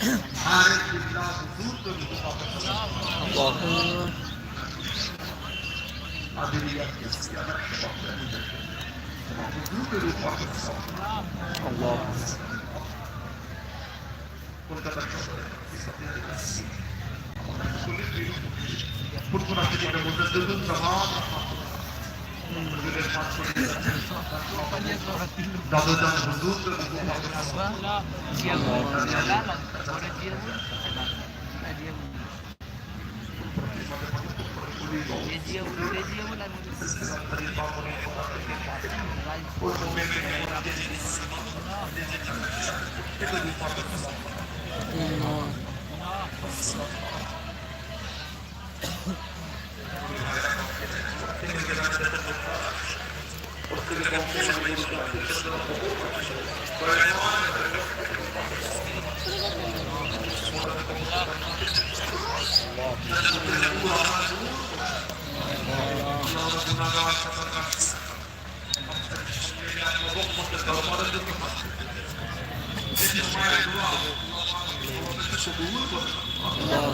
Allah Allah Allah Dadından huzur ve Nossa.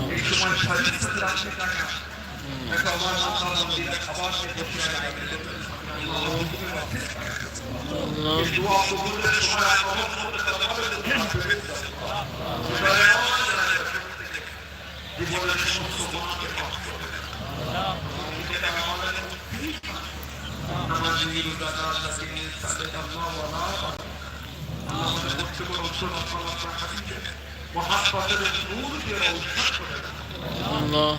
এই সময় শরীর থেকে রাখতে টাকা একটা আমার মাথা মন্দির খাবার দোয়া কবুলের الله.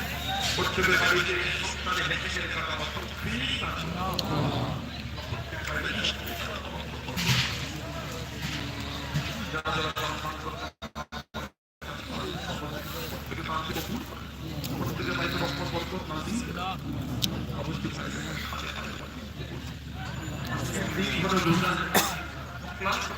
জীবনের সমস্ত গুণাকে মাফ করে এটা আমাদের নামাজি রোজা জাকির সাদেক আল্লাহ ওয়ালা আল্লাহ আমাদের করতে বড় উৎসব আপনার খাদিজে মহাত্মাদের নূর দিয়ে করে দেন আল্লাহ প্রত্যেকের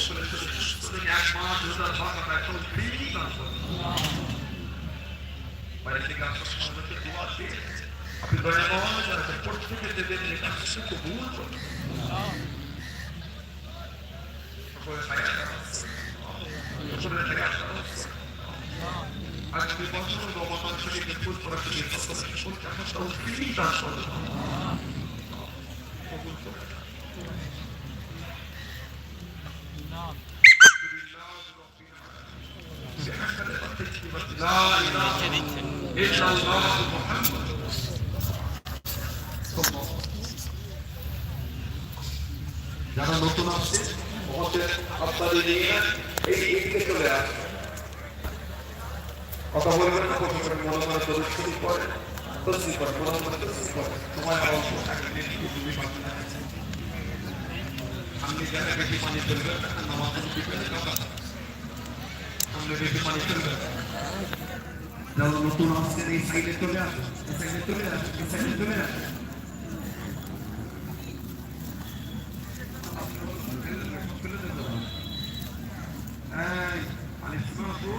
সকলের সাথে সুস্থ করে এক মাস রোজার ভাগ আমরা এখন ফিরি দান করুন বাইরে থেকে আসার সমাজকে দোয়া দিয়ে আপনি দয়াময় যারা প্রত্যেকে দেবেন এটা কবুল করুন সকলের সাথে সকলের থেকে আসা আজকে বছর রমাদান শরীফে ফুল পড়া থেকে সত্তর পঞ্চাশ তৌফিক দান করুন কবুল করুন। لا إله إلا الله محمد যারা নতুন আসছে আপনাদের নিয়ে এই চলে আসে। কথা বলবেন না কথা করে তসি করে মনে করে। তোমার অল্প টাকা দিয়ে তুমি পাবেন না। আপনি যারা বেশি পানি ফেলবেন নামাজ আপনি বেশি পানি ফেলবেন যেমন নতুন অফিসের এই সাইডে চলে আসো এই সাইডে চলে আসো এই সাইডে চলে আসো Thank.